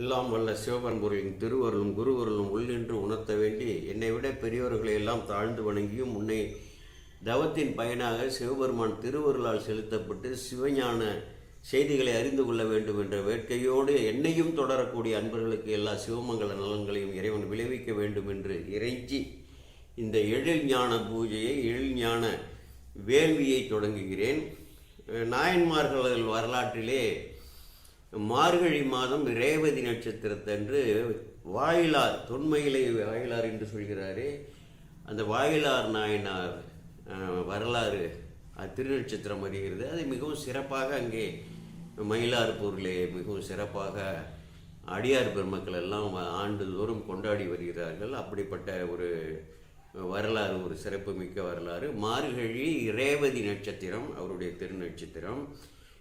எல்லாம் வல்ல சிவபரம்பொருளின் திருவருளும் குருவருளும் உள்ளின்று உணர்த்த வேண்டி என்னை விட பெரியவர்களை எல்லாம் தாழ்ந்து வணங்கியும் உன்னை தவத்தின் பயனாக சிவபெருமான் திருவருளால் செலுத்தப்பட்டு சிவஞான செய்திகளை அறிந்து கொள்ள வேண்டும் என்ற வேட்கையோடு என்னையும் தொடரக்கூடிய அன்பர்களுக்கு எல்லா சிவமங்கல நலன்களையும் இறைவன் விளைவிக்க வேண்டும் என்று இறைஞ்சி இந்த எழில் ஞான பூஜையை எழில் ஞான வேள்வியை தொடங்குகிறேன். நாயன்மார்கள் வரலாற்றிலே மார்கழி மாதம் ரேவதி நட்சத்திரத்தன்று வாயிலார் தொன்மையிலே வாயிலார் என்று சொல்கிறாரே அந்த வாயிலார் நாயனார் வரலாறு திருநட்சத்திரம் வருகிறது அது மிகவும் சிறப்பாக அங்கே மயிலார்பூரிலே மிகவும் சிறப்பாக அடியார் பெருமக்கள் எல்லாம் ஆண்டுதோறும் கொண்டாடி வருகிறார்கள். அப்படிப்பட்ட ஒரு வரலாறு ஒரு சிறப்புமிக்க வரலாறு. மார்கழி ரேவதி நட்சத்திரம் அவருடைய திருநட்சத்திரம்.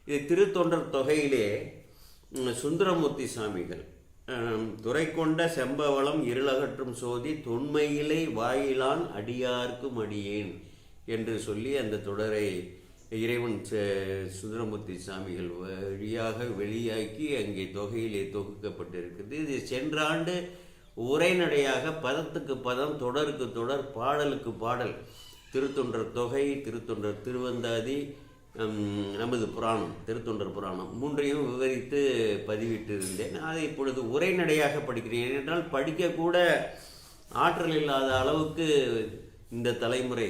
இது திருத்தொண்டர் தொகையிலே சுந்தரமூர்த்தி சாமிகள் துறை கொண்ட செம்பவளம் இருளகற்றும் சோதி தொன்மையிலை வாயிலான் அடியார்க்கும் அடியேன் என்று சொல்லி அந்த தொடரை இறைவன் ச- சுந்தரமூர்த்தி சாமிகள் வழியாக வெளியாக்கி அங்கே தொகையிலே தொகுக்கப்பட்டிருக்கிறது இது சென்ற ஆண்டு உரைநடையாக பதத்துக்கு பதம் தொடருக்கு தொடர் பாடலுக்கு பாடல். திருத்தொண்டர் தொகை திருத்தொண்டர் திருவந்தாதி நமது புராணம் திருத்தொண்டர் புராணம் மூன்றையும் விவரித்து பதிவிட்டிருந்தேன். அதை இப்பொழுது உரைநடையாக படிக்கிறேன். ஏனென்றால் படிக்கக்கூட ஆற்றல் இல்லாத அளவுக்கு இந்த தலைமுறை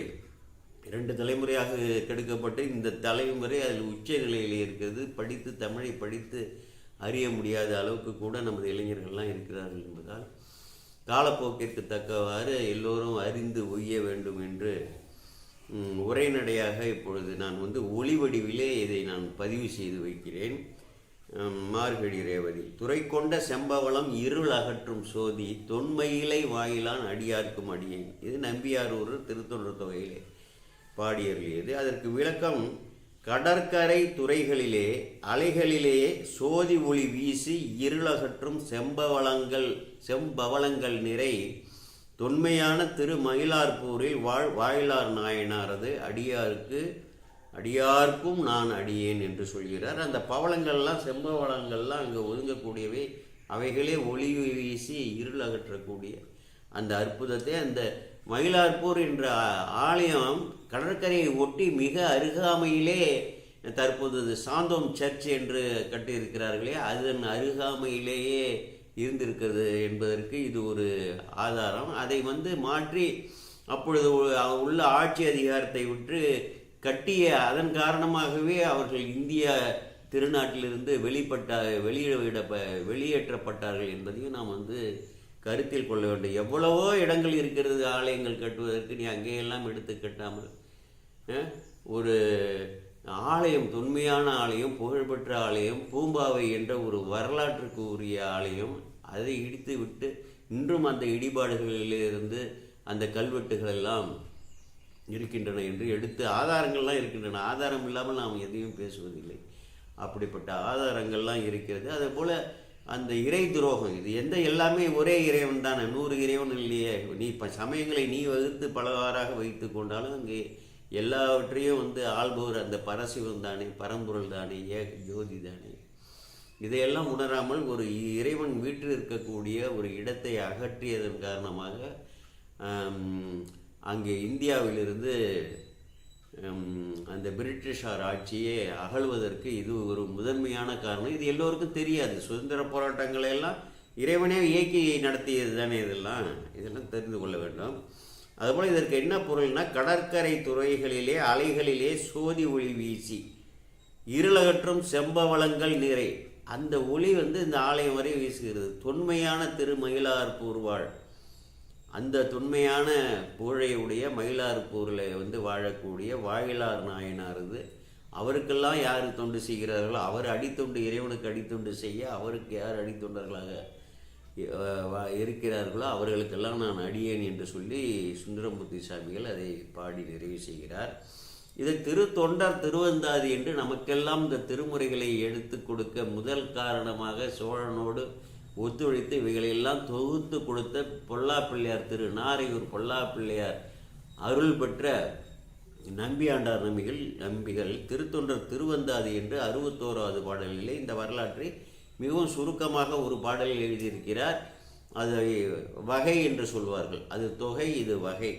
இரண்டு தலைமுறையாக கெடுக்கப்பட்டு இந்த தலைமுறை அதில் உச்ச நிலையில் இருக்கிறது. படித்து தமிழை படித்து அறிய முடியாத அளவுக்கு கூட நமது இளைஞர்கள்லாம் இருக்கிறார்கள் என்பதால் காலப்போக்கிற்கு தக்கவாறு எல்லோரும் அறிந்து ஒய்ய வேண்டும் என்று உரைநடையாக இப்பொழுது நான் வந்து ஒளி வடிவிலே இதை நான் பதிவு செய்து வைக்கிறேன். மார்கழி ரேவதி. துறை கொண்ட செம்பவளம் இருள் அகற்றும் சோதி தொன்மையிலை வாயிலான் அடியார்க்கும் அடியேன். இது நம்பியாரூர் திருத்தொன்று தொகையிலே பாடியருளியது. அதற்கு விளக்கம் கடற்கரை துறைகளிலே அலைகளிலே சோதி ஒளி வீசி இருளகற்றும் செம்பவளங்கள் செம்பவளங்கள் நிறை தொன்மையான திரு மயிலார்பூரில் வாழ் வாயிலார் நாயனாரது அடியாருக்கு அடியார்க்கும் நான் அடியேன் என்று சொல்கிறார். அந்த பவளங்கள்லாம் செம்பவளங்கள்லாம் அங்கே ஒதுங்கக்கூடியவை. அவைகளே ஒளி வீசி இருள் அகற்றக்கூடிய அந்த அற்புதத்தை அந்த மயிலார்பூர் என்ற ஆலயம் கடற்கரையை ஒட்டி மிக அருகாமையிலே தற்போது சாந்தோம் சர்ச் என்று கட்டியிருக்கிறார்களே அதன் அருகாமையிலேயே இருந்திருக்கிறது என்பதற்கு இது ஒரு ஆதாரம். அதை வந்து மாற்றி அப்பொழுது உள்ள ஆட்சி அதிகாரத்தை விட்டு கட்டிய அதன் காரணமாகவே அவர்கள் இந்திய திருநாட்டிலிருந்து வெளிப்பட்ட வெளியிட வெளியேற்றப்பட்டார்கள் என்பதையும் நாம் வந்து கருத்தில் கொள்ள வேண்டும். எவ்வளவோ இடங்கள் இருக்கிறது ஆலயங்கள் கட்டுவதற்கு நீ அங்கேயெல்லாம் எடுத்து கட்டாமல் ஒரு ஆலயம் தொன்மையான ஆலயம் புகழ்பெற்ற ஆலயம் பூம்பாவை என்ற ஒரு வரலாற்றுக்கு உரிய ஆலயம் அதை இடித்து விட்டு இன்றும் அந்த இடிபாடுகளிலிருந்து அந்த கல்வெட்டுகள் எல்லாம் இருக்கின்றன என்று எடுத்து ஆதாரங்கள்லாம் இருக்கின்றன. ஆதாரம் இல்லாமல் நாம் எதையும் பேசுவதில்லை. அப்படிப்பட்ட ஆதாரங்கள்லாம் இருக்கிறது. அதே போல் அந்த இறை துரோகம் இது எந்த எல்லாமே ஒரே இறைவன் தானே. நூறு இறைவன் இல்லையே. நீ இப்போ சமயங்களை நீ வகுத்து பலவாறாக வைத்து கொண்டாலும் அங்கே எல்லாவற்றையும் வந்து ஆள்பவர் அந்த பரசிவம் தானே பரம்பொருள் தானே ஏக ஜோதி தானே. இதையெல்லாம் உணராமல் ஒரு இறைவன் வீட்டில் இருக்கக்கூடிய ஒரு இடத்தை அகற்றியதன் காரணமாக அங்கே இந்தியாவிலிருந்து அந்த பிரிட்டிஷார் ஆட்சியை அகழ்வதற்கு இது ஒரு முதன்மையான காரணம். இது எல்லோருக்கும் தெரியாது. சுதந்திர போராட்டங்களை எல்லாம் இறைவனே இயக்கி நடத்தியது தானே இதெல்லாம்? இதெல்லாம் தெரிந்து கொள்ள வேண்டும். அதுபோல் இதற்கு என்ன பொருள்னா கடற்கரை துறைகளிலே அலைகளிலே சோதி ஒளி வீசி இருளகற்றும் செம்பவளங்கள் நிறை அந்த ஒளி வந்து இந்த ஆலயம் வரை வீசுகிறது. தொன்மையான திருமயிலார் வாழ் அந்த தொன்மையான புகழையுடைய மயிலார்பூரில் வந்து வாழக்கூடிய வாயிலார் நாயனாரது அவருக்கெல்லாம் யார் தொண்டு செய்கிறார்களோ அவர் அடித்தொண்டு இறைவனுக்கு அடித்தொண்டு செய்ய அவருக்கு யார் அடித்தொண்டர்களாக இருக்கிறார்களோ அவர்களுக்கெல்லாம் நான் அடியேன் என்று சொல்லி சுந்தரமூர்த்தி சாமிகள் அதை பாடி நிறைவு செய்கிறார். இது திருத்தொண்டர் திருவந்தாதி என்று நமக்கெல்லாம் இந்த திருமுறைகளை எடுத்து கொடுக்க முதல் காரணமாக சோழனோடு ஒத்துழைத்து இவைகளையெல்லாம் தொகுத்து கொடுத்த பொல்லா பிள்ளையார் திரு நாரையூர் பொல்லா பிள்ளையார் அருள் பெற்ற நம்பியாண்டார் நம்பிகள் நம்பிகள் திருத்தொண்டர் திருவந்தாதி என்று அறுபத்தோராவது பாடலிலே இந்த வரலாற்றை மிகவும் சுருக்கமாக ஒரு பாடலில் எழுதியிருக்கிறார். அதை வகை என்று சொல்வார்கள். அது தொகை இது வகை.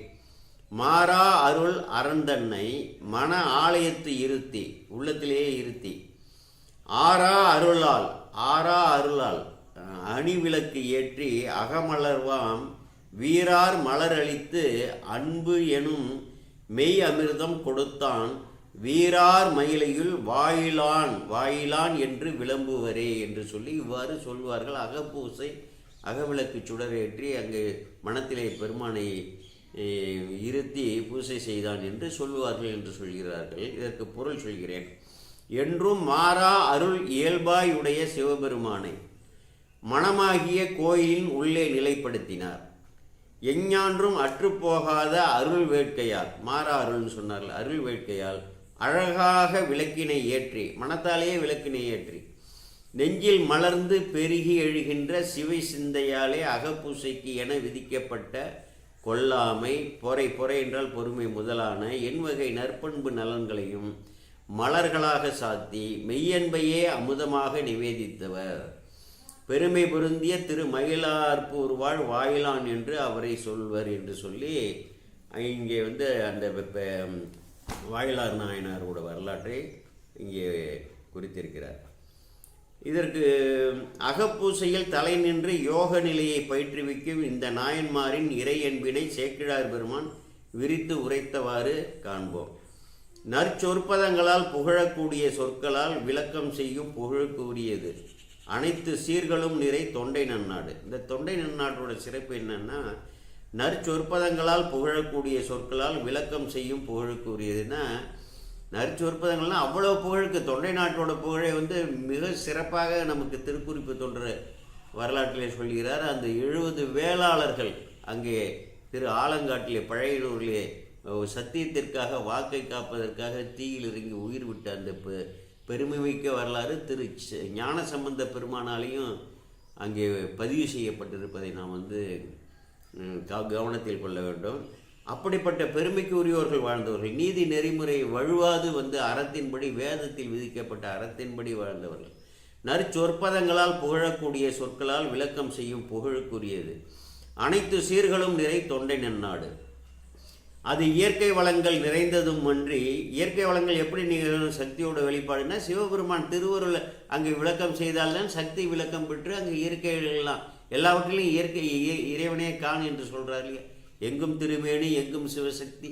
மாறா அருள் அரந்தன்னை மன ஆலயத்து இருத்தி உள்ளத்திலேயே இருத்தி. ஆறா அருளால் ஆறா அருளால் அணிவிளக்கு ஏற்றி அகமலர்வாம் வீரார் மலரளித்து அன்பு எனும் மெய் அமிர்தம் கொடுத்தான் வீரார் மயிலையுள் வாயிலான் வாயிலான் என்று விளம்புவரே என்று சொல்லி இவ்வாறு சொல்வார்கள். அகப்பூசை அகவிளக்கு சுடரேற்றி அங்கு மனத்திலே பெருமானை இருத்தி பூசை செய்தான் என்று சொல்லுவார்கள் என்று சொல்கிறார்கள். இதற்கு பொருள் சொல்கிறேன். என்றும் மாறா அருள் இயல்பாயுடைய சிவபெருமானை மனமாகிய கோயிலின் உள்ளே நிலைப்படுத்தினார். எஞ்ஞான்றும் அற்றுப்போகாத அருள் வேட்கையால் மாறா அருள்னு சொன்னார்கள் அருள் வேட்கையால் அழகாக விளக்கினை ஏற்றி மனத்தாலேயே விளக்கினை ஏற்றி நெஞ்சில் மலர்ந்து பெருகி எழுகின்ற சிவை சிந்தையாலே அகப்பூசைக்கு என விதிக்கப்பட்ட கொல்லாமை பொறை பொறை என்றால் பொறுமை முதலான எண்வகை நற்பண்பு நலன்களையும் மலர்களாக சாத்தி மெய்யன்பையே அமுதமாக நிவேதித்தவர். பெருமை பொருந்திய திரு மயிலார்பூர்வாழ் வாயிலான் என்று அவரை சொல்வர் என்று சொல்லி இங்கே வந்து அந்த வாயிலார் நாயனாரோட வரலாற்றை இங்கே குறித்திருக்கிறார். இதற்கு அகப்பூசையில் தலை நின்று யோக நிலையை பயிற்றுவிக்கும் இந்த நாயன்மாரின் இறை அன்பினை சேக்கிழார் பெருமான் விரித்து உரைத்தவாறு காண்போம். நற்சொற்பதங்களால் புகழக்கூடிய சொற்களால் விளக்கம் செய்யும் புகழுக்குரியது. அனைத்து சீர்களும் நிறை தொண்டை நன்னாடு. இந்த தொண்டை நன்னாட்டோட சிறப்பு என்னன்னா நற்சொற்பதங்களால் புகழக்கூடிய சொற்களால் விளக்கம் செய்யும் புகழுக்குரியதுன்னா உரியதுன்னா அவ்வளோ புகழுக்கு தொண்டை நாட்டோட புகழை வந்து மிக சிறப்பாக நமக்கு திருக்குறிப்பு தொன்று வரலாற்றிலே சொல்கிறார் அந்த எழுபது வேளாளர்கள் அங்கே திரு ஆலங்காட்டிலே பழையனூரிலே சத்தியத்திற்காக வாக்கை காப்பதற்காக தீயில் இறங்கி உயிர் விட்ட அந்த பெ பெருமைமிக்க வரலாறு திரு ஞான சம்பந்த பெருமானாலையும் அங்கே பதிவு செய்யப்பட்டிருப்பதை நாம் வந்து க- கவனத்தில் கொள்ள வேண்டும். அப்படிப்பட்ட பெருமைக்கு உரியவர்கள் வாழ்ந்தவர்கள். நீதி நெறிமுறை வழுவாது வந்து அறத்தின்படி வேதத்தில் விதிக்கப்பட்ட அறத்தின்படி வாழ்ந்தவர்கள். நற்சொற்பதங்களால் புகழக்கூடிய சொற்களால் விளக்கம் செய்யும் புகழுக்குரியது. அனைத்து சீர்களும் நிறை தொண்டை நன்னாடு. அது இயற்கை வளங்கள் நிறைந்ததும் அன்றி இயற்கை வளங்கள் எப்படி நிகழும்? சக்தியோட வெளிப்பாடுனா சிவபெருமான் திருவருள் அங்கே விளக்கம் செய்தால்தான் சக்தி விளக்கம் பெற்று அங்கே இயற்கைகள்லாம் எல்லாவற்றிலும் இயற்கை இறைவனே காண் என்று சொல்கிறார் இல்லையா? எங்கும் திருமேனி எங்கும் சிவசக்தி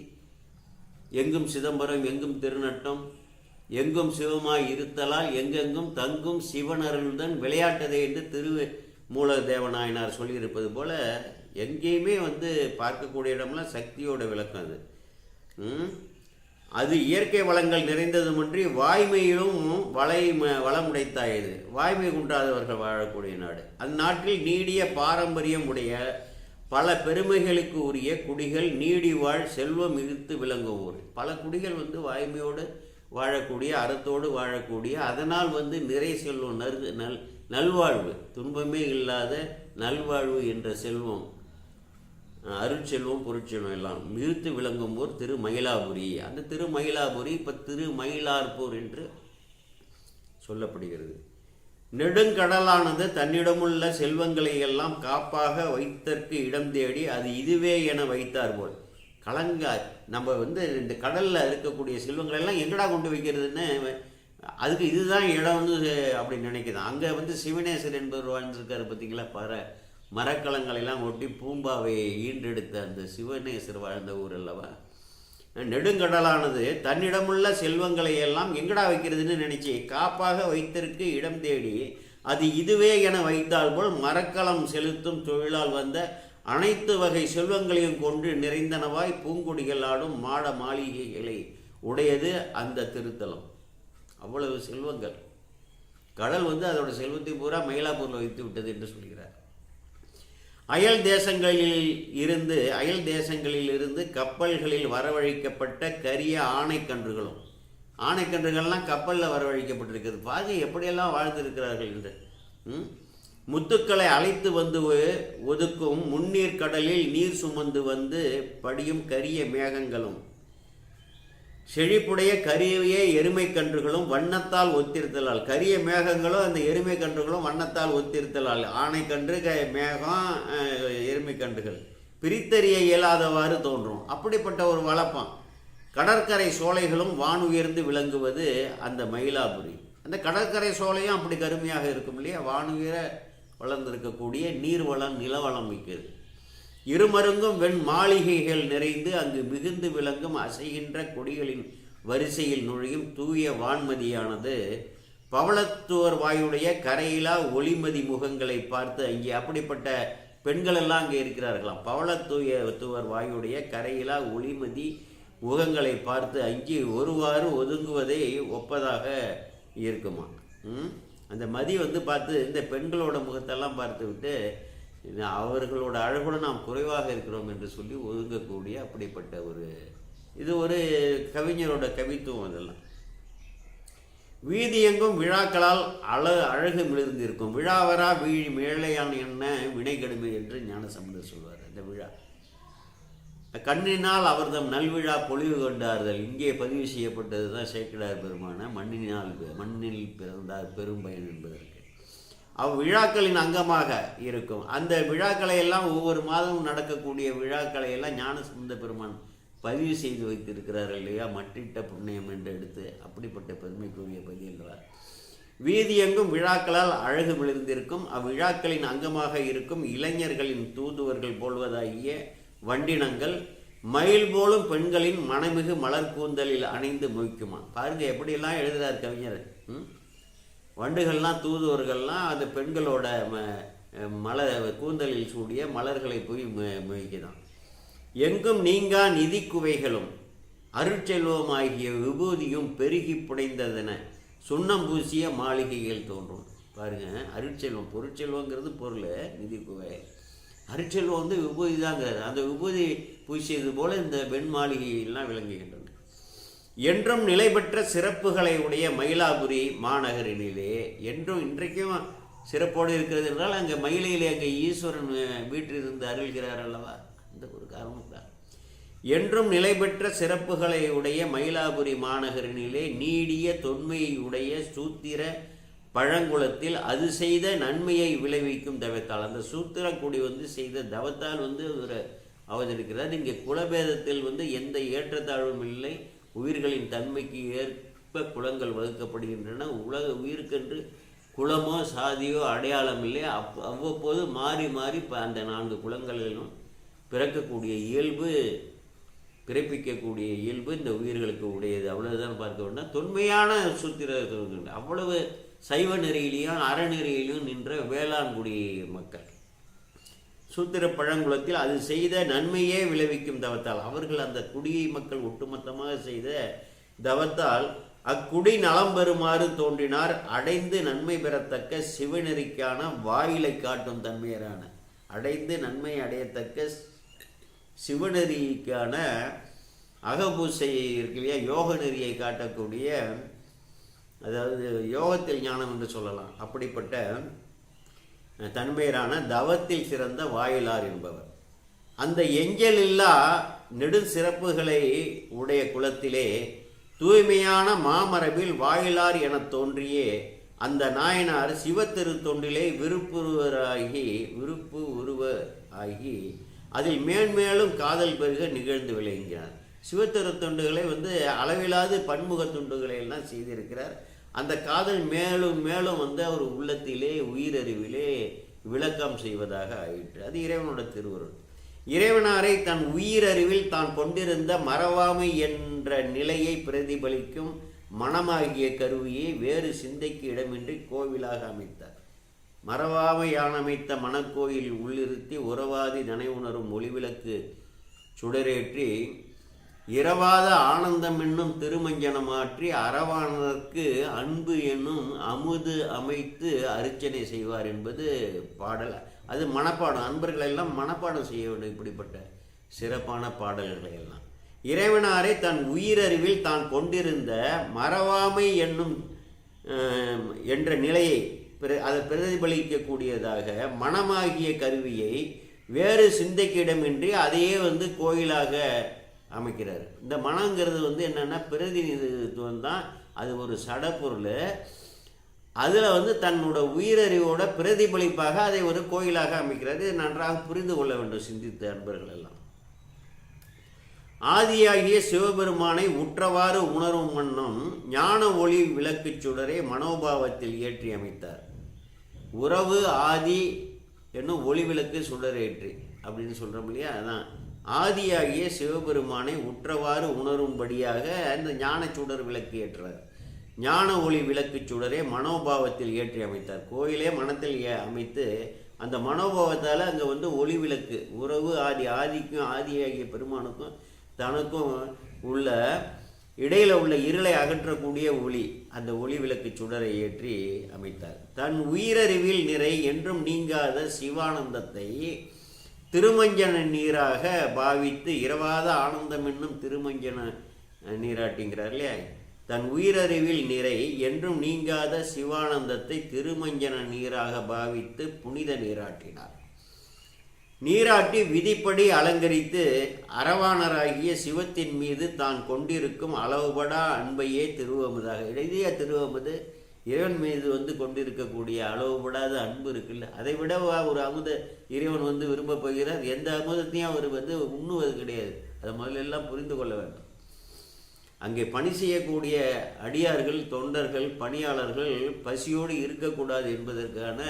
எங்கும் சிதம்பரம் எங்கும் திருநட்டம் எங்கும் சிவமாய் இருத்தலால் எங்கெங்கும் தங்கும் சிவனருள்தான் விளையாட்டதே என்று திரு மூல தேவநாயனார் சொல்லியிருப்பது போல எங்கேயுமே வந்து பார்க்கக்கூடிய இடம்லாம் சக்தியோட விளக்கம் அது. அது இயற்கை வளங்கள் நிறைந்ததுமன்றி வாய்மையிலும் வளை வளமுடைத்தாயது. வாய்மை குன்றாதவர்கள் வாழக்கூடிய நாடு. அந்நாட்டில் நீடிய பாரம்பரியம் உடைய பல பெருமைகளுக்கு உரிய குடிகள் நீடி வாழ் செல்வம் இழுத்து விளங்கும் ஊர் பல குடிகள் வந்து வாய்மையோடு வாழக்கூடிய அறத்தோடு வாழக்கூடிய அதனால் வந்து நிறை செல்வம் நறு நல் நல்வாழ்வு துன்பமே இல்லாத நல்வாழ்வு என்ற செல்வம் அருட்செல்வம் பொருட்செல்வம் எல்லாம் மிகுத்து விளங்கும் ஊர் திரு மயிலாபுரி. அந்த திரு மயிலாபுரி இப்போ திரு மயிலார்பூர் என்று சொல்லப்படுகிறது. நெடுங்கடலானது தன்னிடமுள்ள செல்வங்களை எல்லாம் காப்பாக வைத்தற்கு இடம் தேடி அது இதுவே என வைத்தார் போல். கலங்கா நம்ம வந்து இந்த கடலில் இருக்கக்கூடிய செல்வங்களை எல்லாம் எங்கடா கொண்டு வைக்கிறதுன்னு அதுக்கு இதுதான் இடம் வந்து அப்படி நினைக்குதான் அங்கே வந்து சிவனேசர் என்பவர் வாழ்ந்திருக்காரு பார்த்தீங்களா பற மரக்கலங்களெல்லாம் ஒட்டி பூம்பாவை ஈன்றெடுத்த அந்த சிவனேசர் வாழ்ந்த ஊர் அல்லவா? நெடுங்கடலானது தன்னிடமுள்ள செல்வங்களை எல்லாம் எங்கடா வைக்கிறதுன்னு நினச்சி காப்பாக வைத்திருக்கு இடம் தேடி அது இதுவே என வைத்தால் போல் மரக்கலம் செலுத்தும் தொழிலால் வந்த அனைத்து வகை செல்வங்களையும் கொண்டு நிறைந்தனவாய் பூங்கொடிகள் ஆடும் மாட மாளிகைகளை உடையது அந்த திருத்தலம். அவ்வளவு செல்வங்கள். கடல் வந்து அதோட செல்வத்தை பூரா மயிலாப்பூரில் வைத்து விட்டது என்று சொல்கிறார். அயல் தேசங்களில் இருந்து அயல் தேசங்களில் இருந்து கப்பல்களில் வரவழைக்கப்பட்ட கரிய ஆணைக்கன்றுகளும் ஆணைக்கன்றுகள்லாம் கப்பலில் வரவழைக்கப்பட்டிருக்கிறது பாருங்க எப்படியெல்லாம் வாழ்ந்திருக்கிறார்கள் என்று. முத்துக்களை அழைத்து வந்து ஒதுக்கும் முன்னீர் கடலில் நீர் சுமந்து வந்து படியும் கரிய மேகங்களும் செழிப்புடைய கரிய எருமை கன்றுகளும் வண்ணத்தால் ஒத்திருத்தலால். கரிய மேகங்களும் அந்த எருமை கன்றுகளும் வண்ணத்தால் ஒத்திருத்தலால். ஆணை கன்று க மேகம் எருமை கன்றுகள் பிரித்தறிய இயலாதவாறு தோன்றும். அப்படிப்பட்ட ஒரு வளப்பம். கடற்கரை சோலைகளும் வான் உயர்ந்து விளங்குவது அந்த மயிலாபுரி. அந்த கடற்கரை சோலையும் அப்படி கருமையாக இருக்கும் இல்லையா? வானுயர வளர்ந்திருக்கக்கூடிய நீர்வளம் நிலவளம் மிக்கது. இருமருங்கும் வெண் மாளிகைகள் நிறைந்து அங்கு மிகுந்து விளங்கும் அசைகின்ற கொடிகளின் வரிசையில் நுழையும் தூய வான்மதியானது. பவளத்துவர் வாயுடைய கரையிலா ஒளிமதி முகங்களை பார்த்து அங்கே அப்படிப்பட்ட பெண்களெல்லாம் அங்கே இருக்கிறார்களாம். பவளத்தூய துவர் வாயுடைய கரையிலா ஒளிமதி முகங்களை பார்த்து அங்கே ஒருவாறு ஒதுங்குவதை ஒப்பதாக இருக்குமா அந்த மதி வந்து பார்த்து இந்த பெண்களோட முகத்தெல்லாம் பார்த்து விட்டு இது அவர்களோட அழகுடன் நாம் குறைவாக இருக்கிறோம் என்று சொல்லி ஒதுங்கக்கூடிய அப்படிப்பட்ட ஒரு இது ஒரு கவிஞரோட கவித்துவம் அதெல்லாம். வீதியெங்கும் விழாக்களால் அழ அழகு மிளிர்ந்திருக்கும். விழாவரா வீழி மேலையான் என்ன வினை கடுமை என்று ஞானசம்பந்தர் சொல்வார் அந்த விழா. கண்ணினால் அவர்தம் நல்விழா பொழிவு கொண்டார்கள். இங்கே பதிவு செய்யப்பட்டது தான் சேக்கிடார் பெருமான. மண்ணினால் மண்ணில் பிறந்தார் பெரும்பயன் என்பதற்கு. அவ்விழாக்களின் அங்கமாக இருக்கும். அந்த விழாக்களை எல்லாம் ஒவ்வொரு மாதமும் நடக்கக்கூடிய விழாக்களை எல்லாம் ஞானசம்பந்த பெருமான் பதிவு செய்து வைத்திருக்கிறார் இல்லையா? மட்டிட்ட புண்ணியம் என்று எடுத்து அப்படிப்பட்ட பெருமைக்குரிய பதில்கிறார் வீதி எங்கும் விழாக்களால் அழகு விழுந்திருக்கும். அவ்விழாக்களின் அங்கமாக இருக்கும் இளைஞர்களின் தூதுவர்கள் போல்வதாகிய வண்டினங்கள் மயில் போலும் பெண்களின் மனமிகு மலர் கூந்தலில் அணிந்து மொய்க்குமா பாருங்க எப்படியெல்லாம் எழுதுறார் கவிஞர். ம்? வண்டுகள்லாம் தூதுவர்கள்லாம் அந்த பெண்களோட ம மலர் கூந்தலில் சூடிய மலர்களை போய் முயக்கிதான் எங்கும் நீங்கா நிதி குவைகளும் அருட்செல்வமாகிய விபூதியும் பெருகி புடைந்ததென சுண்ணம் பூசிய மாளிகைகள் தோன்றும். பாருங்க அருட்செல்வம் பொருட்செல்வங்கிறது பொருள் நிதி குவை. அருட்செல்வம் வந்து விபூதி தாங்கிறது அந்த விபூதி பூசியது போல இந்த வெண் மாளிகையெல்லாம் விளங்குகின்றது என்றும் நிலை பெற்ற சிறப்புகளை உடைய மயிலாபுரி மாநகரினிலே என்றும் இன்றைக்கும் சிறப்போடு இருக்கிறது என்றால் அங்கே மயிலையிலே அங்கே ஈஸ்வரன் வீட்டிலிருந்து அருள்கிறார் அல்லவா? அந்த ஒரு காரணம் தான். என்றும் நிலை பெற்ற சிறப்புகளை உடைய மயிலாபுரி மாநகரினிலே நீடிய தொன்மையுடைய சூத்திர பழங்குளத்தில் அது செய்த நன்மையை விளைவிக்கும் தவத்தால் அந்த சூத்திரக்குடி வந்து செய்த தவத்தால் வந்து ஒரு அவதரிக்கிறார். இங்கே குலபேதத்தில் வந்து எந்த ஏற்றத்தாழ்வும் இல்லை. உயிர்களின் தன்மைக்கு ஏற்ப குளங்கள் வகுக்கப்படுகின்றன உலக உயிருக்கென்று குலமோ சாதியோ அடையாளம் இல்லை. அப் அவ்வப்போது மாறி மாறி இப்போ அந்த நான்கு குளங்களிலும் பிறக்கக்கூடிய இயல்பு பிறப்பிக்கக்கூடிய இயல்பு இந்த உயிர்களுக்கு உடையது. அவ்வளவுதான் பார்க்க வேண்டாம். தொன்மையான சூத்திர அவ்வளவு சைவ நெறியிலையும் அறநெறியிலையும் நின்ற வேளாண்குடி மக்கள். சூத்திர பழங்குலத்தில் அது செய்த நன்மையே விளைவிக்கும் தவத்தால். அவர்கள் அந்த குடியை மக்கள் ஒட்டுமொத்தமாக செய்த தவத்தால் அக்குடி நலம் பெறுமாறு தோன்றினார். அடைந்து நன்மை பெறத்தக்க சிவநெறிக்கான வாயிலை காட்டும் தன்மையரான அடைந்து நன்மை அடையத்தக்க சிவநெறிக்கான அகபூசை இருக்கு இல்லையா யோக நெறியை காட்டக்கூடிய அதாவது யோகத்தில் ஞானம் என்று சொல்லலாம். அப்படிப்பட்ட தன்மையரான தவத்தில் சிறந்த வாயிலார் என்பவர். அந்த எஞ்சல் இல்லா நெடு சிறப்புகளை உடைய குலத்திலே தூய்மையான மாமரபில் வாயிலார் எனத் தோன்றியே அந்த நாயனார் சிவத்தெரு தொண்டிலே விருப்புருவராகி விருப்பு உருவ ஆகி அதில் மேன்மேலும் காதல் பெருக நிகழ்ந்து விளங்கினார் சிவத்தெரு தொண்டுகளை வந்து அளவிலாது பன்முக துண்டுகளை எல்லாம் செய்திருக்கிறார். அந்த காதல் மேலும் மேலும் வந்து அவர் உள்ளத்திலே உயிரறிவிலே விளக்கம் செய்வதாக ஆயிற்று. அது இறைவனோட திருவருள். இறைவனாரை தன் உயிரறிவில் தான் கொண்டிருந்த மறவாமை என்ற நிலையை பிரதிபலிக்கும் மனமாகிய கருவியை வேறு சிந்தைக்கு இடமின்றி கோவிலாக அமைத்தார். மறவாமையான் அமைத்த மனக்கோயில் உள்ளிருத்தி உறவாதி நனைவுணரும் ஒளிவிளக்கு சுடரேற்றி இரவாத ஆனந்தம் என்னும் திருமஞ்சனமாற்றி அறவானதற்கு அன்பு என்னும் அமுது அமைத்து அர்ச்சனை செய்வார் என்பது பாடல். அது மனப்பாடம். அன்பர்களெல்லாம் மனப்பாடம் செய்ய வேண்டும் இப்படிப்பட்ட சிறப்பான பாடல்களை எல்லாம். இறைவனாரை தன் உயிரறிவில் தான் கொண்டிருந்த மறவாமை என்னும் என்ற நிலையை அதை பிரதிபலிக்கக்கூடியதாக மனமாகிய கருவியை வேறு சிந்தைக்கு இடமின்றி அதையே வந்து கோயிலாக அமைக்கிறார். இந்த மனங்கிறது வந்து என்னென்னா பிரதிநிதித்துவம் தான். அது ஒரு சடப்பொருள். அதில் வந்து தன்னோட உயிரறிவோட பிரதிபலிப்பாக அதை ஒரு கோயிலாக அமைக்கிறது நன்றாக புரிந்து கொள்ள வேண்டும் சிந்தித்த அன்பர்கள் எல்லாம். ஆதியாகிய சிவபெருமானை உற்றவாறு உணரும் வண்ணம் ஞான ஒளி விளக்குச் சுடரை மனோபாவத்தில் ஏற்றி அமைத்தார். உறவு ஆதி என்னும் ஒளி விளக்கு சுடரேற்றி அப்படின்னு சொல்கிறோம் இல்லையா? அதான். ஆதியாகிய சிவபெருமானை உற்றவாறு உணரும்படியாக அந்த ஞான சுடர் விளக்கு ஏற்றார் ஞான ஒளி விளக்கு சுடரே மனோபாவத்தில் ஏற்றி அமைத்தார். கோயிலே மனத்தில் ஏ- அமைத்து அந்த மனோபாவத்தால் அங்கே வந்து ஒளி விளக்கு உறவு ஆதி ஆதிக்கும் ஆதியாகிய பெருமானுக்கும் தனக்கும் உள்ள இடையில உள்ள இருளை அகற்றக்கூடிய ஒளி அந்த ஒளி விளக்கு சுடரை ஏற்றி அமைத்தார். தன் உயிரறிவில் நிறை என்றும் நீங்காத சிவானந்தத்தை திருமஞ்சன நீராக பாவித்து இரவாத ஆனந்தம் என்னும் திருமஞ்சன நீராட்டிங்கிறார் இல்லையா? தன் உயிரறிவில் நிறை என்றும் நீங்காத சிவானந்தத்தை திருமஞ்சன நீராக பாவித்து புனித நீராட்டினார். நீராட்டி விதிப்படி அலங்கரித்து அரவாணராகிய சிவத்தின் மீது தான் கொண்டிருக்கும் அளவுபடா அன்பையே திருவமுதாக. இடையே திருவமுது? இறைவன் மீது வந்து கொண்டிருக்கக்கூடிய அளவுபடாத அன்பு இருக்குல்ல? அதை விட ஒரு அமுத இறைவன் வந்து விரும்பப் போகிறார். எந்த அமுதத்தையும் அவர் வந்து உண்ணுவது கிடையாது. அதை முதல்ல எல்லாம் புரிந்து கொள்ள வேண்டும். அங்கே பணி செய்யக்கூடிய அடியார்கள் தொண்டர்கள் பணியாளர்கள் பசியோடு இருக்கக்கூடாது என்பதற்கான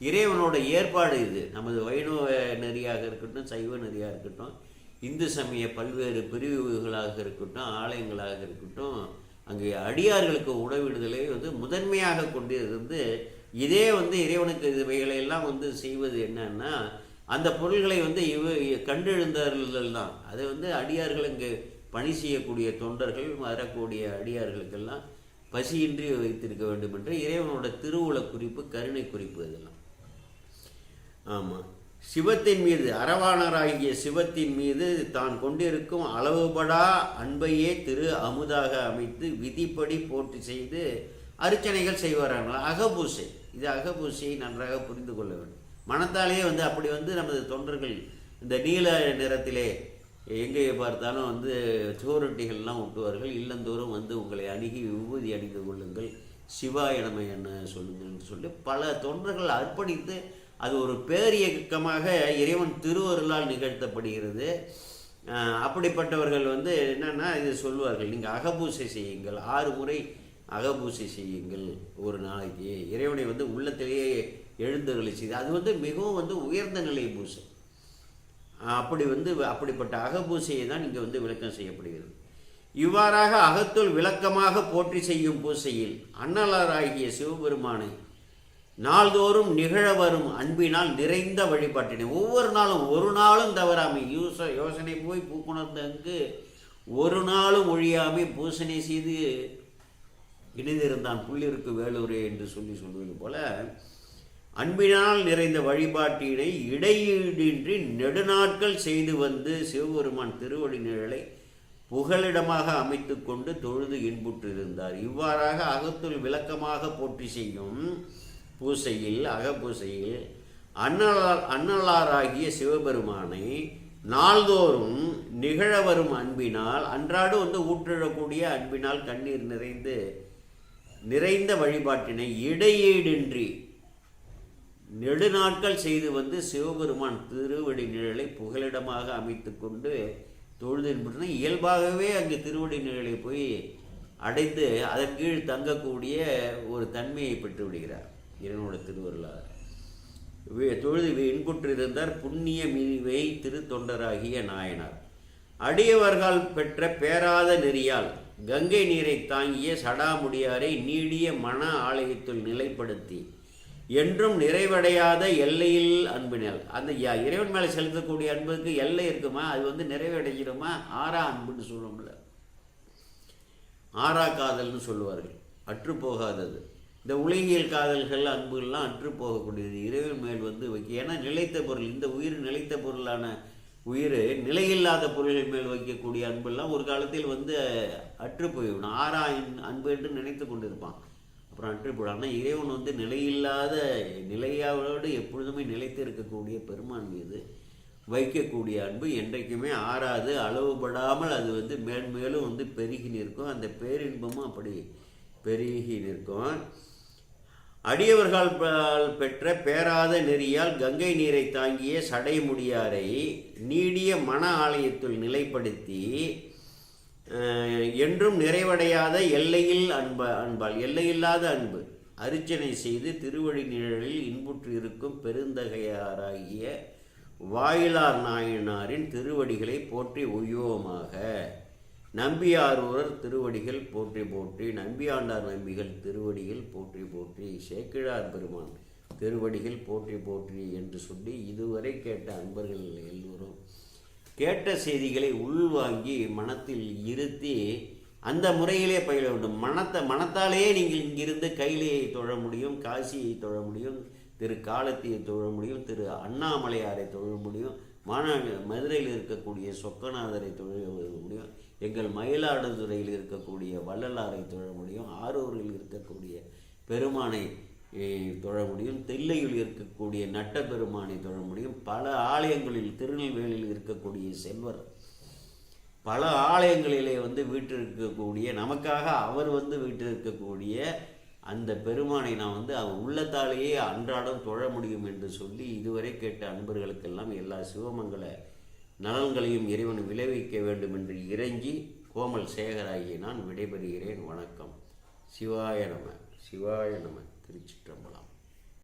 இறைவனோட ஏற்பாடு இது. நமது வைணவ நெறியாக இருக்கட்டும் சைவ நெறியாக இருக்கட்டும் இந்து சமய பல்வேறு பிரிவுகளாக இருக்கட்டும் ஆலயங்களாக இருக்கட்டும் அங்கே அடியார்களுக்கு உணவிடுதலை வந்து முதன்மையாக கொண்டிருந்து இதே வந்து இறைவனுக்கு இவைகளை எல்லாம் வந்து செய்வது என்னன்னா அந்த பொருள்களை வந்து இவ கண்டெழுந்தார்கள் தான். அதை வந்து அடியார்கள் இங்கே பணி செய்யக்கூடிய தொண்டர்கள் வரக்கூடிய அடியார்களுக்கெல்லாம் பசியின்றி வைத்திருக்க வேண்டும் என்று இறைவனோட திருவுள குறிப்பு கருணை குறிப்பு இதெல்லாம். ஆமாம் சிவத்தின் மீது அரவாணராகிய சிவத்தின் மீது தான் கொண்டிருக்கும் அளவுபடா அன்பையே திரு அமுதாக அமைத்து விதிப்படி போட்டி செய்து அர்ச்சனைகள் செய்வார்கள் அகபூசை. இது அகபூசையை நன்றாக புரிந்து கொள்ள வேண்டும். மனத்தாலேயே வந்து அப்படி வந்து நமது தொண்டர்கள் இந்த நீல நிறத்திலே எங்கே பார்த்தாலும் வந்து சுவரொட்டிகள்லாம் ஒட்டுவார்கள். இல்லந்தோறும் வந்து உங்களை அணுகி விபூதி அணிந்து கொள்ளுங்கள். சிவாய நம என்ன சொல்லுங்கள்னு சொல்லி பல தொண்டர்கள் அர்ப்பணித்து அது ஒரு பேரியக்கமாக இறைவன் திருவருளால் நிகழ்த்தப்படுகிறது. அப்படிப்பட்டவர்கள் வந்து என்னன்னா இது சொல்வார்கள் நீங்கள் அகபூசை செய்யுங்கள் ஆறு முறை அகபூசை செய்யுங்கள் ஒரு நாளைக்கு. இறைவனை வந்து உள்ளத்திலேயே எழுந்தருளை செய்து அது வந்து மிகவும் வந்து உயர்ந்த நிலை பூசை. அப்படி வந்து அப்படிப்பட்ட அகபூசையை தான் இங்கே வந்து விளக்கம் செய்யப்படுகிறது. இவ்வாறாக அகத்துள் விளக்கமாக போற்றி செய்யும் பூசையில் அன்னலாராகிய சிவபெருமானை நாள்தோறும் நிகழ வரும் அன்பினால் நிறைந்த வழிபாட்டினை. ஒவ்வொரு நாளும் ஒரு நாளும் தவறாமை. யூச யோசனை போய் பூக்குணர்ந்தங்கு ஒரு நாளும் ஒழியாமை பூசனை செய்து இணைந்திருந்தான் புள்ளிருக்கு வேலூரே என்று சொல்லி சொல்வது போல அன்பினால் நிறைந்த வழிபாட்டினை இடையீடின்றி நெடுநாட்கள் செய்து வந்து சிவபெருமான் திருவடி நிழலை புகலிடமாக அமைத்து கொண்டு தொழுது இன்புற்றிருந்தார். இவ்வாறாக அகத்துள் விளக்கமாக போற்றி செய்யும் பூசையில் அகப்பூசையில் அன்னலார் அன்னலாராகிய சிவபெருமானை நாள்தோறும் நிகழ வரும் அன்பினால் அன்றாடம் வந்து ஊற்றிடக்கூடிய அன்பினால் கண்ணீர் நிறைந்து நிறைந்த வழிபாட்டினை இடையீடின்றி நெடுநாட்கள் செய்து வந்து சிவபெருமான் திருவடி நிழலை புகலிடமாக அமைத்து கொண்டு தொழுது இயல்பாகவே அங்கே திருவடி நிழலை போய் அடைந்து அதன் கீழ் தங்கக்கூடிய ஒரு தன்மையை பெற்று விடுகிறார் இறைவனோட திருவருளார் தொழுது இன்புற்றிருந்தார் புண்ணிய மிவை திருத்தொண்டராகிய நாயனார். அடியவர்கள் பெற்ற பேராத நெறியால் கங்கை நீரை தாங்கிய சடாமுடியாரை நீடிய மன ஆலயத்தில் நிலைப்படுத்தி என்றும் நிறைவடையாத எல்லையில் அன்பினால். அந்த இறைவன் மேலே செலுத்தக்கூடிய அன்புக்கு எல்லை இருக்குமா? அது வந்து நிறைவடைஞ்சிடுமா? ஆறா அன்புன்னு சொல்லுவோம்ல. ஆறா காதல்னு சொல்லுவார்கள். அற்று போகாதது இந்த உலகியல் காதல்கள் அன்புகள்லாம் அற்று போகக்கூடியது. இறைவன் மேல் வந்து வைக்க ஏன்னா நிலைத்த பொருள் இந்த உயிர் நிலைத்த பொருளான உயிர் நிலையில்லாத பொருள்கள் மேல் வைக்கக்கூடிய அன்பெல்லாம் ஒரு காலத்தில் வந்து அற்று போய்விடும். ஆறா அன்பு என்று நினைத்து கொண்டிருப்பான். அப்புறம் அற்று போயிடும் ஆனால் இறைவன் வந்து நிலையில்லாத நிலையாவோடு எப்பொழுதுமே நிலைத்து இருக்கக்கூடிய பெருமான் மீது வைக்கக்கூடிய அன்பு என்றைக்குமே ஆறாது. அளவுபடாமல் அது வந்து மேன்மேலும் வந்து பெருகி நிற்கும். அந்த பேரின்பமும் அப்படி பெருகி நிற்கும். அடியவர்கள் பெற்ற பேராத நெறியால் கங்கை நீரை தாங்கிய சடைமுடியாரை நீடிய மன ஆலயத்துள் நிலைப்படுத்தி என்றும் நிறைவடையாத எல்லையில் அன்ப அன்பால் எல்லையில்லாத அன்பு அர்ச்சனை செய்து திருவடி நிழலில் இன்புற்று இருக்கும் பெருந்தகையாராகிய வாயிலார் நாயனாரின் திருவடிகளை போற்றி உய்யோமாக நம்பியாரூரர் திருவடிகள் போற்றி போற்றி நம்பியாண்டார் நம்பிகள் திருவடிகள் போற்றி போற்றி சேக்கிழார் பெருமான் திருவடிகள் போற்றி போற்றி என்று சொல்லி இதுவரை கேட்ட அன்பர்கள் எல்லோரும் கேட்ட செய்திகளை உள்வாங்கி மனத்தில் இருத்தி அந்த முறையிலே பயில வேண்டும். மனத்தை மனத்தாலேயே நீங்கள் இங்கிருந்து கையிலேயே தொழ முடியும் காசியை தொழ முடியும் திரு காலத்தியை தொழ முடியும் திரு அண்ணாமலையாரை தொழ முடியும் மாநாடு மதுரையில் இருக்கக்கூடிய சொக்கநாதரை தொழில் முடியும் எங்கள் மயிலாடுதுறையில் இருக்கக்கூடிய வள்ளலாரை தொழ முடியும் ஆரூரில் இருக்கக்கூடிய பெருமானை தொழ முடியும் தில்லையில் இருக்கக்கூடிய நட்ட பெருமானை தொழ முடியும் பல ஆலயங்களில் திருநெல்வேலியில் இருக்கக்கூடிய செல்வர் பல ஆலயங்களிலே வந்து வீற்றிருக்கக்கூடிய நமக்காக அவர் வந்து வீற்றிருக்கக்கூடிய அந்த பெருமானை நான் வந்து அவன் உள்ளத்தாலேயே அன்றாடம் தொழ முடியும் என்று சொல்லி இதுவரை கேட்ட அன்பர்களுக்கெல்லாம் எல்லா சிவமங்கல நலன்களையும் இறைவன் விளைவிக்க வேண்டும் என்று இறங்கி கோமல் சேகராகிய நான் விடைபெறுகிறேன். வணக்கம். சிவாய நம. சிவாய நம. திருச்சிற்றம்பலம்.